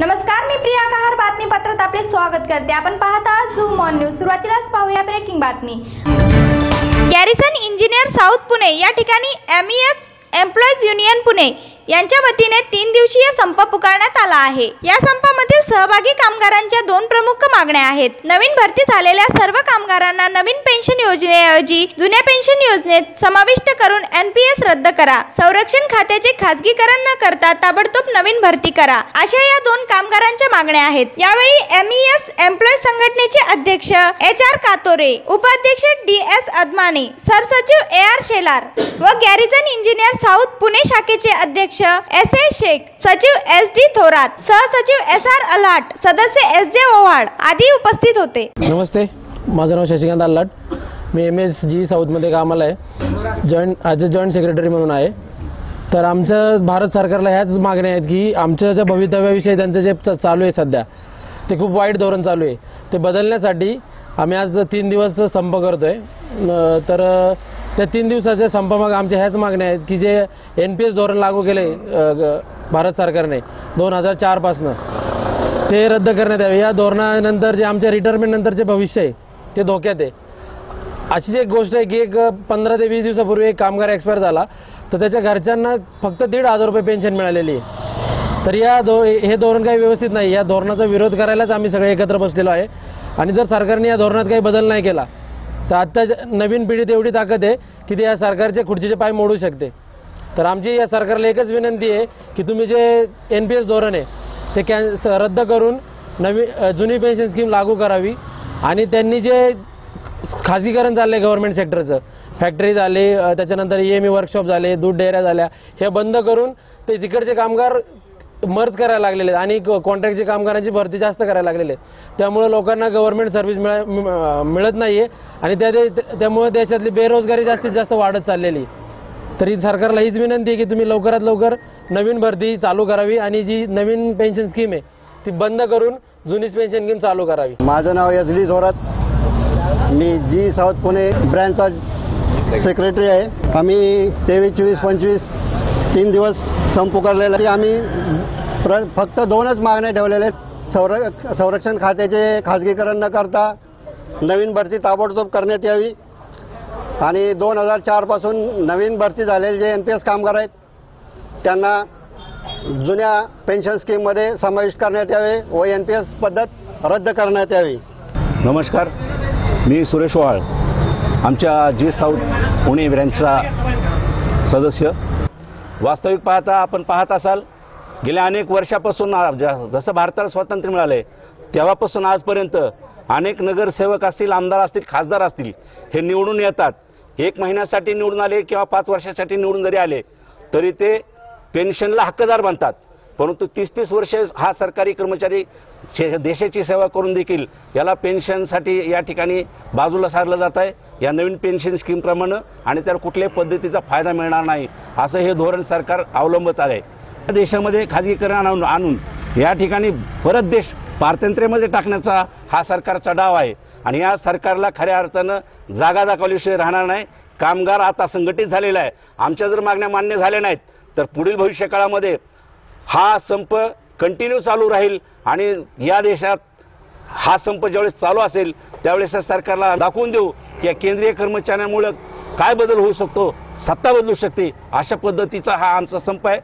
नमस्कार मी प्रिया कहार बातमीपत्रात आपले स्वागत करते. आपण पाहता झूम ऑन न्यूज. सुरुवातीलाच पाहूया ब्रेकिंग बातमी. गॅरिसन इंजिनियर साऊथ पुणे या ठिकाणी M E S employees union Pune यांच्या वतीने तीन दिवसीय संप पुकारण्यात आला आहे. या संपामधील सहभागी कामगारांच्या दोन प्रमुख मागण्या आहेत. नवीन भरती झालेल्या सर्व कामगारांना नवीन पेन्शन योजनेऐवजी जुन्या पेन्शन योजनेत समाविष्ट करून एनपीएस रद्द करा. संरक्षण खात्याचे खासगीकरण न करता ताबडतोब नवीन भरती करा. अशा या दोन कामगारांच्या मागण्या आहेत. यावेळी एम ई एस एम्प्लॉय संघटनेचे अध्यक्ष एच आर कातोरे उपाध्यक्ष डी एस अदमाने सरसचिव ए आर शेलार व गॅरिझन इंजिनियर साऊथ पुणे शाखेचे अध्यक्ष एस ए शेख सचिव एस डी थोरात सहसचिव एस आर अलाट सदस्य एस जे ओव्हाड आदी उपस्थित होते. नमस्ते माझं नाव शशिकांत अल्लाट मी एम एस जी साऊथमध्ये कामाला आहे. Joint as a joint secretary म्हणून आहे. तर आमचं भारत सरकारला ह्याच मागण्या आहेत की आमच्या ज्या भवितव्याविषयी त्यांचं जे चालू आहे सध्या ते खूप वाईट धोरण चालू आहे. ते बदलण्यासाठी आम्ही आज तीन दिवस संप करतो आहे तर त्या तीन दिवसाच्या मग आमच्या ह्याच मागण्या आहेत की जे एन पी एस धोरण लागू केले ग- भारत सरकारने दोन हजार चारपासनं ते रद्द करण्यात यावे. या धोरणानंतर जे आमच्या रिटायरमेंट नंतरचे भविष्य आहे ते धोक्यात आहे. अशीच एक गोष्ट आहे की एक पंधरा ते वीस दिवसापूर्वी एक कामगार एक्सपायर झाला तर त्याच्या घरच्यांना फक्त दीड हजार रुपये पेन्शन मिळालेली आहे. तर या दो हे धोरण काही व्यवस्थित नाही. या धोरणाचा विरोध करायलाच आम्ही सगळे एकत्र बसलेलो आहे. आणि जर सरकारने या धोरणात काही बदल नाही केला तर आत्ता नवीन पिढीत एवढी ताकद आहे की ते या सरकारचे खुर्चीचे पाय मोडू शकते. तर आमची या सरकारला एकच विनंती आहे की तुम्ही जे एन पी एस धोरण आहे ते कॅन रद्द करून नवी जुनी पेन्शन स्कीम लागू करावी आणि त्यांनी जे खाजगीकरण आहे गव्हर्नमेंट सेक्टरचं फॅक्टरी झाली त्याच्यानंतर ई एम ई वर्कशॉप झाले दूध डेऱ्या झाल्या हे बंद करून ते तिकडचे कामगार मर्ज करायला लागलेले आहेत. आणि कॉन्ट्रॅक्टचे कामगारांची भरती जास्त करायला लागलेले आहेत. त्यामुळे लोकांना गव्हर्नमेंट सर्व्हिस मिळत नाहीये. आणि त्या त्यामुळे देशातली बेरोजगारी जास्तीत जास्त वाढत चाललेली तरी सरकारला हीच विनंती आहे की तुम्ही लवकरात लवकर नवीन भरती चालू करावी आणि जी नवीन पेन्शन स्कीम आहे ती बंद करून जुनीच पेन्शन स्कीम चालू करावी. माझं नाव एस डी थोरात. मी जी साऊथ पुणे ब्रँचचा सेक्रेटरी आहे. आम्ही तेवीस चोवीस पंचवीस तीन दिवस संप पुकारलेला आम्ही प्र फक्त दोनच मागण्या ठेवलेल्या आहेत. संर संरक्षण खात्याचे खाजगीकरण न करता नवीन भरती ताबडतोब करण्यात यावी. आणि दोन हजार चारपासून नवीन भरती झालेले जे एन पी एस कामगार आहेत त्यांना जुन्या पेन्शन स्कीममध्ये समाविष्ट करण्यात यावे व एन पी एस पद्धत रद्द करण्यात यावी. नमस्कार. मी सुरेश वाळ आमच्या जी साऊथ पुणे ब्रँचचा सदस्य. वास्तविक पाहता आपण पाहत असाल गेल्या अनेक वर्षापासून ज- जसं भारताला स्वातंत्र्य मिळालंय तेव्हापासून आजपर्यंत अनेक नगरसेवक असतील आमदार असतील खासदार असतील हे निवडून येतात. एक महिन्यासाठी निवडून आले किंवा पाच वर्षासाठी निवडून जरी आले तरी ते पेन्शनला हक्कदार बनतात. परंतु तीस तीस वर्ष हा सरकारी कर्मचारी शे- देशाची सेवा करून देखील याला पेन्शनसाठी या ठिकाणी बाजूला सारलं जात आहे या नवीन पेन्शन स्कीमप्रमाणे आणि त्याला कुठल्याही पद्धतीचा फायदा मिळणार नाही. असं हे धोरण सरकार अवलंबत आहे. देशामध्ये खाजगीकरण आणून आणून या ठिकाणी परत देश पारतंत्र्यामध्ये टाकण्याचा हा सरकारचा डाव आहे. आणि या सरकारला खऱ्या अर्थानं जागा दाखवल्याशिवाय राहणार नाही. कामगार आता संघटित झालेला आहे. आमच्या जर मागण्या मान्य झाल्या नाहीत तर पुढील भविष्यकाळामध्ये हा संप कंटिन्यू चालू राहील आणि या देशात हा संप ज्यावेळेस चालू असेल त्यावेळेस सरकारला दाखवून देऊ. की या केंद्रीय कर्मचाऱ्यांमुळे काय बदल होऊ शकतो? सत्ता बदलू शकते. अशा पद्धतीचा हा आमचा संप आहे.